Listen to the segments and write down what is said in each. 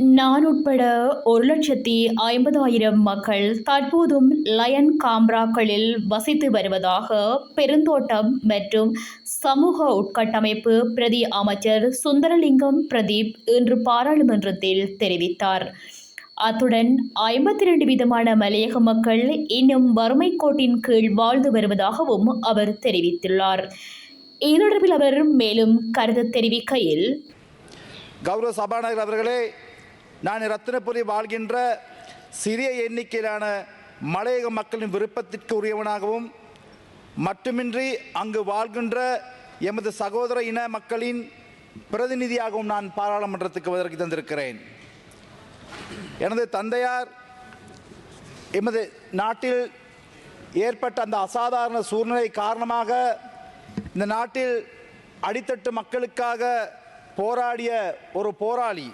நான் உட்பட ஒரு லட்சத்தி ஐம்பதாயிரம் மக்கள் தற்போதும் லயன் காம்ராக்களில் வசித்து வருவதாக பெருந்தோட்டம் மற்றும் சமூக உட்கட்டமைப்பு பிரதி அமைச்சர் சுந்தரலிங்கம் பிரதீப் இன்று பாராளுமன்றத்தில் தெரிவித்தார். அத்துடன் ஐம்பத்தி ரெண்டு விதமான மலையக மக்கள் இன்னும் வறுமை கோட்டின் கீழ் வாழ்ந்து வருவதாகவும் அவர் தெரிவித்துள்ளார். இது தொடர்பில் அவர் மேலும் கருத்து தெரிவிக்கையில் கௌரவ சபாநாயகர் அவர்களே நான் ரத்தினபுரி வாழ்கின்ற சிறிய எண்ணிக்கையிலான மலையக மக்களின் விருப்பத்திற்கு உரியவனாகவும் மட்டுமின்றி அங்கு வாழ்கின்ற எமது சகோதர இன மக்களின் பிரதிநிதியாகவும் நான் பாராளுமன்றத்துக்கு வருகை தந்திருக்கிறேன். எனது தந்தையார் எமது நாட்டில் ஏற்பட்ட அந்த அசாதாரண சூழ்நிலை காரணமாக இந்த நாட்டில் அடித்தட்டு மக்களுக்காக போராடிய ஒரு போராளி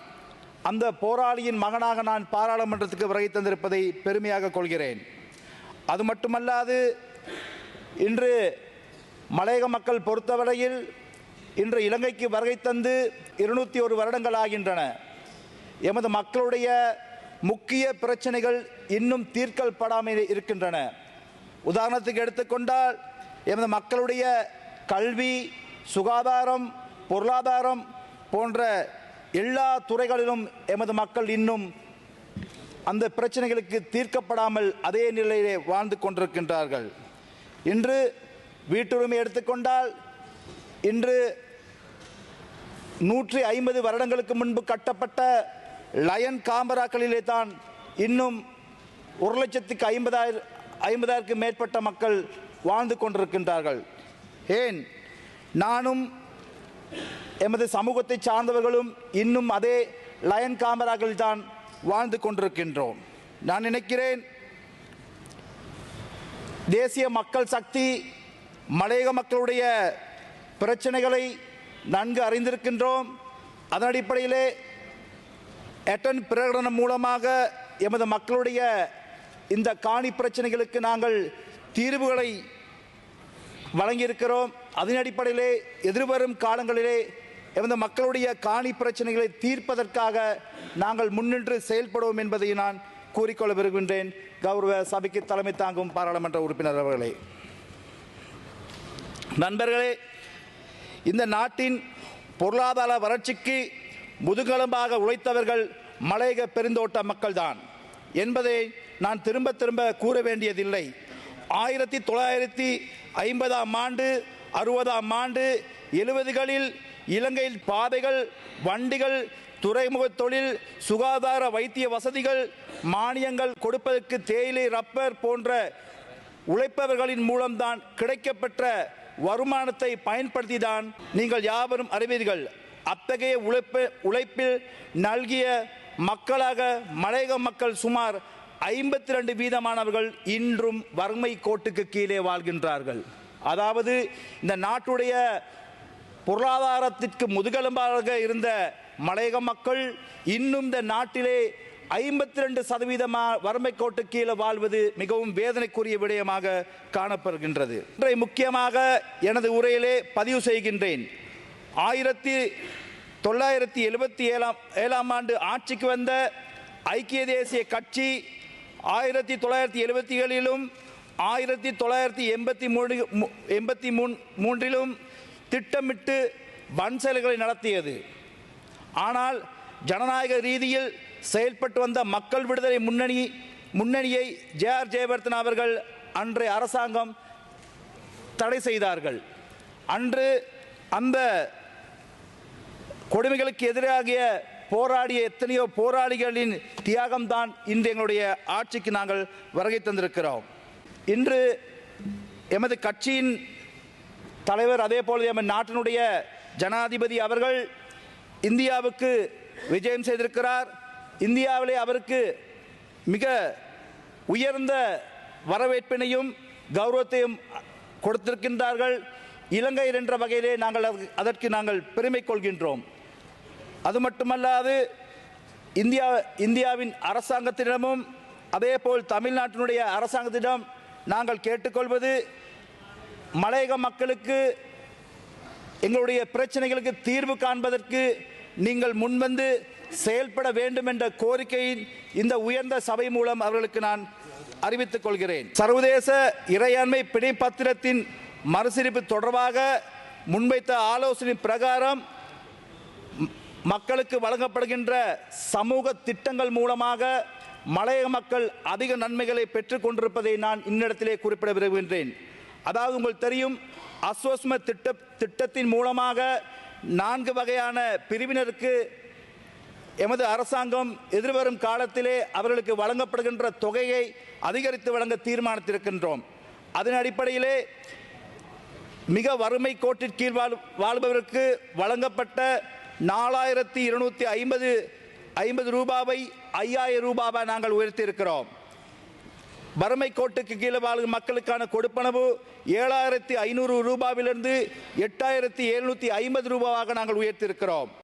அந்த போராளியின் மகனாக நான் பாராளுமன்றத்துக்கு வருகை தந்திருப்பதை பெருமையாக கொள்கிறேன். அது மட்டுமல்லாது இன்று மலையக மக்கள் பொறுத்தவரையில் இன்று இலங்கைக்கு வருகை தந்து இருநூற்றி ஒரு வருடங்கள் ஆகின்றன. எமது மக்களுடைய முக்கிய பிரச்சனைகள் இன்னும் தீர்க்கப்படாமல் இருக்கின்றன. உதாரணத்துக்கு எடுத்துக்கொண்டால் எமது மக்களுடைய கல்வி சுகாதாரம் பொருளாதாரம் போன்ற எல்லா துறைகளிலும் எமது மக்கள் இன்னும் அந்த பிரச்சனைகளுக்கு தீர்க்கப்படாமல் அதே நிலையிலே வாழ்ந்து கொண்டிருக்கின்றார்கள். இன்று வீட்டுரிமை எடுத்துக்கொண்டால் இன்று நூற்றி ஐம்பது வருடங்களுக்கு முன்பு கட்டப்பட்ட லயன் காமராக்களிலே தான் இன்னும் ஒரு லட்சத்துக்கு ஐம்பதாயிரம் ஐம்பதாயிரத்துக்கு மேற்பட்ட மக்கள் வாழ்ந்து கொண்டிருக்கின்றார்கள். ஏன்? நானும் எமது சமூகத்தை சார்ந்தவர்களும் இன்னும் அதே லயன் காமராக்கள் தான் வாழ்ந்து கொண்டிருக்கின்றோம். நான் நினைக்கிறேன் தேசிய மக்கள் சக்தி மலையக மக்களுடைய பிரச்சனைகளை நன்கு அறிந்திருக்கின்றோம். அதன் அடிப்படையிலே எட்டன் பிரகடனம் மூலமாக எமது மக்களுடைய இந்த காணி பிரச்சனைகளுக்கு நாங்கள் தீர்வுகளை வழங்கியிருக்கிறோம். அதன் அடிப்படையிலே எதிர்வரும் காலங்களிலே எமது மக்களுடைய காணி பிரச்சனைகளை தீர்ப்பதற்காக நாங்கள் முன்னின்று செயல்படுவோம் என்பதை நான் கூறிக்கொள்ள விரும்புகின்றேன். கௌரவ சபைக்கு தலைமை தாங்கும் பாராளுமன்ற உறுப்பினர் அவர்களே. நண்பர்களே இந்த நாட்டின் பொருளாதார வளர்ச்சிக்கு முதுகெலும்பாக உழைத்தவர்கள் மலையக பெருந்தோட்ட மக்கள்தான் என்பதை நான் திரும்ப திரும்ப கூற வேண்டியதில்லை. ஆயிரத்தி தொள்ளாயிரத்தி ஐம்பதாம் ஆண்டு அறுபதாம் ஆண்டு எழுபதுகளில் இலங்கையில் பாதைகள் வண்டிகள் துறைமுக தொழில் சுகாதார வைத்திய வசதிகள் மானியங்கள் கொடுப்பதற்கு தேயிலை ரப்பர் போன்ற உழைப்பவர்களின் மூலம்தான் கிடைக்கப்பெற்ற வருமானத்தை பயன்படுத்தி தான் நீங்கள் யாவரும் அறிவீர்கள். அத்தகைய உழைப்பு உழைப்பில் நல்கிய மக்களாக மலையக மக்கள் சுமார் ஐம்பத்தி ரெண்டு வீதமானவர்கள் இன்றும் வறுமை கோட்டுக்கு கீழே வாழ்கின்றார்கள். அதாவது இந்த நாட்டுடைய பொருளாதாரத்திற்கு முதுகெலும்பாக இருந்த மலையக மக்கள் இன்னும் இந்த நாட்டிலே ஐம்பத்தி ரெண்டு சதவீதமா வறுமை கோட்டு கீழே வாழ்வது மிகவும் வேதனைக்குரிய விடயமாக காணப்படுகின்றது. இன்றை முக்கியமாக எனது உரையிலே பதிவு செய்கின்றேன். ஆயிரத்தி தொள்ளாயிரத்தி எழுபத்தி ஏழாம் ஏழாம் ஆண்டு ஆட்சிக்கு வந்த ஐக்கிய தேசிய கட்சி ஆயிரத்தி தொள்ளாயிரத்தி எழுபத்தி ஏழிலும் ஆயிரத்தி தொள்ளாயிரத்தி எண்பத்தி மூணு எண்பத்தி மூன் மூன்றிலும் திட்டமிட்டு வன் செயல்களை நடத்தியது. ஆனால் ஜனநாயக ரீதியில் செயல்பட்டு வந்த மக்கள் விடுதலை முன்னணி முன்னணியை ஜே ஆர் ஜெயவர்தன் அவர்கள் அன்றைய அரசாங்கம் தடை செய்தார்கள். அன்று அந்த கொடுமைகளுக்கு எதிராகிய போராடிய எத்தனையோ போராளிகளின் தியாகம்தான் இன்று எங்களுடைய ஆட்சிக்கு நாங்கள் வருகை தந்திருக்கிறோம். இன்று எமது கட்சியின் தலைவர் அதே போல எமது நாட்டினுடைய ஜனாதிபதி அவர்கள் இந்தியாவுக்கு விஜயம் செய்திருக்கிறார். இந்தியாவிலே அவருக்கு மிக உயர்ந்த வரவேற்பினையும் கௌரவத்தையும் கொடுத்திருக்கின்றார்கள். இலங்கை என்ற வகையிலே நாங்கள் அதற்கு- அதற்கு நாங்கள் பெருமை கொள்கின்றோம். அது மட்டுமல்லாது இந்தியா இந்தியாவின் அரசாங்கத்திடமும் அதேபோல் தமிழ்நாட்டினுடைய அரசாங்கத்திடம் நாங்கள் கேட்டுக்கொள்வது மலையக மக்களுக்கு எங்களுடைய பிரச்சனைகளுக்கு தீர்வு காண்பதற்கு நீங்கள் முன்வந்து செயல்பட வேண்டும் என்ற கோரிக்கையின் இந்த உயர்ந்த சபை மூலம் அவர்களுக்கு நான் அறிவித்துக் கொள்கிறேன். சர்வதேச இறையாண்மை பிணைப்பத்திரத்தின் மறுசீரமைப்பு தொடர்பாக முன்வைத்த ஆலோசனை பிரகாரம் மக்களுக்கு வழங்கப்படுகின்ற சமூக திட்டங்கள் மூலமாக மலையக மக்கள் அதிக நன்மைகளை பெற்றுக் கொண்டிருப்பதை நான் இன்னிடத்திலே குறிப்பிட விரும்புகின்றேன். அதாவது உங்கள் தெரியும் அஸ்வஸ்ம திட்ட திட்டத்தின் மூலமாக நான்கு வகையான பிரிவினருக்கு எமது அரசாங்கம் எதிர்வரும் காலத்திலே அவர்களுக்கு வழங்கப்படுகின்ற தொகையை அதிகரித்து வழங்க தீர்மானித்திருக்கின்றோம். அதன் அடிப்படையிலே மிக வறுமை கோட்டிற்கீழ் வாழ் வாழ்பவருக்கு வழங்கப்பட்ட நாலாயிரத்தி இருநூற்றி ஐம்பது ஐம்பது ரூபாவை ஐயாயிரம் ரூபாவை நாங்கள் உயர்த்தியிருக்கிறோம். வறுமை கோட்டுக்கு கீழே வாழும் மக்களுக்கான கொடுப்பனவு ஏழாயிரத்தி ஐநூறு ரூபாவிலிருந்து எட்டாயிரத்தி எழுநூற்றி ஐம்பது ரூபாவாக நாங்கள் உயர்த்தியிருக்கிறோம்.